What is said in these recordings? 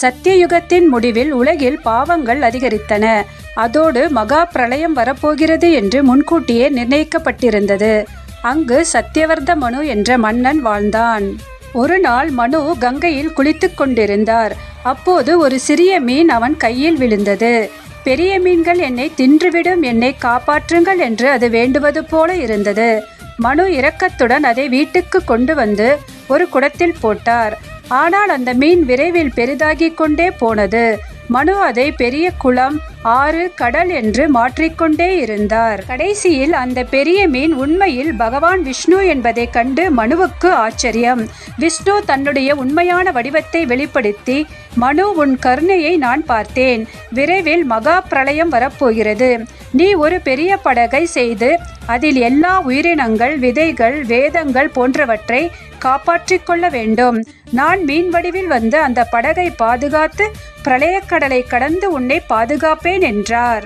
சத்தியயுகத்தின் முடிவில் உலகில் பாவங்கள் அதிகரித்தன. அதோடு மகா பிரளயம் வரப்போகிறது என்று முன்கூட்டியே நிர்ணயிக்கப்பட்டிருந்தது. அங்கு சத்தியவர்த மனு என்ற மன்னன் வாழ்ந்தான். ஒரு நாள் மனு கங்கையில் குளித்துக் கொண்டிருந்தார். அப்போது ஒரு சிறிய மீன் அவன் கையில் விழுந்தது. பெரிய மீன்கள் என்னை தின்றுவிடும் என்னை காப்பாற்றுங்கள் என்று அது வேண்டுவது போல இருந்தது. மனு இரக்கத்துடன் அதை வீட்டுக்கு கொண்டு வந்து ஒரு குடத்தில் போட்டார். ஆனால் அந்த மீன் விரைவில் பெரிதாகிக் கொண்டே போனது. மனு அதை பெரிய குளம் ஆறு கடல் என்று மாற்றிக்கொண்டே இருந்தார். கடைசியில் அந்த பெரிய மீன் உண்மையில் பகவான் விஷ்ணு என்பதை கண்டு மனுவுக்கு ஆச்சரியம். விஷ்ணு தன்னுடைய உண்மையான வடிவத்தை வெளிப்படுத்தி மனு உன் கருணையை நான் பார்த்தேன். விரைவில் மகா பிரளயம் வரப்போகிறது. நீ ஒரு பெரிய படகை செய்து அதில் எல்லா உயிரினங்கள் விதைகள் வேதங்கள் போன்றவற்றை காப்பாற்றிக் கொள்ள வேண்டும். நான் மீன் வடிவில் வந்து அந்த படகை பாதுகாத்து பிரளயக்கடலை கடந்து உன்னை பாதுகாப்பேன் என்றார்.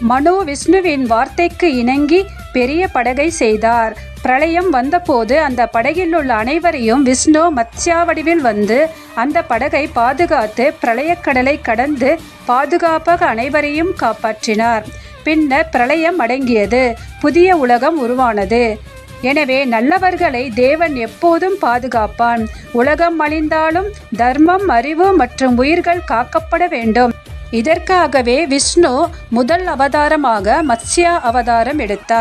மனு விஷ்ணுவின் வார்த்தைக்கு இணங்கி பெரிய படகை செய்தார். பிரளயம் வந்தபோது அந்த படகில் உள்ள அனைவரையும் விஷ்ணு மத்யா வடிவில் வந்து அந்த படகை பாதுகாத்து பிரளயக்கடலை கடந்து பாதுகாப்பாக அனைவரையும் காப்பாற்றினார். பின்னர் பிரளயம் அடங்கியது. புதிய உலகம் உருவானது. எனவே நல்லவர்களை தேவன் எப்போதும் பாதுகாப்பான். உலகம் அழிந்தாலும் தர்மம் அறிவு மற்றும் உயிர்கள் காக்கப்பட வேண்டும். இதற்காகவே விஷ்ணு முதல் அவதாரமாக மத்ஸ்யா அவதாரம் எடுத்தார்.